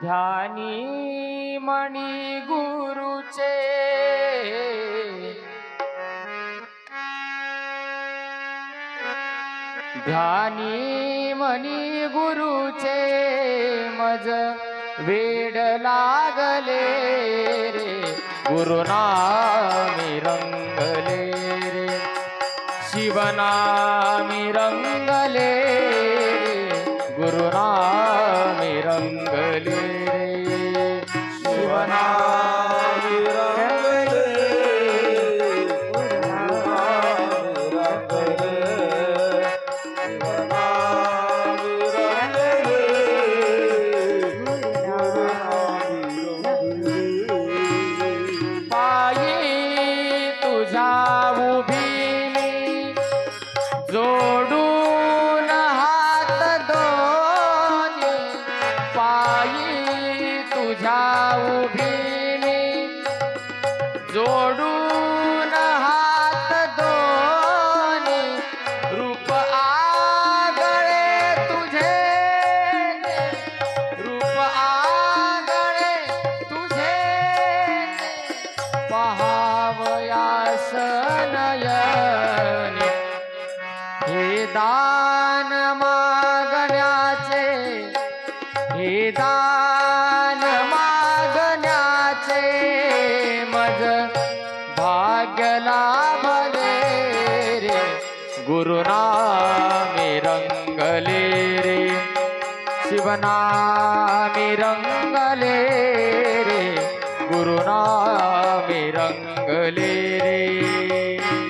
ध्यानी मणी गुरुचे। ध्यानी मणी गुरुचे मज वेड लागले रे। गुरुनामी रंगले रे। शिवनामी रंगले गुरुना गुरुनामी रंगले रे शिवनामी रंगले पायी तुझा उभी मी तुझ्या उभी जोडून हात दोनी. रूप आगळे तुझे. रूप आगळे तुझे. पहावयास नयन हे दा भाग्यला भले रे गुरुनामी रंगले रे। शिवनामी रंगले रे गुरुनामी रंगले रे।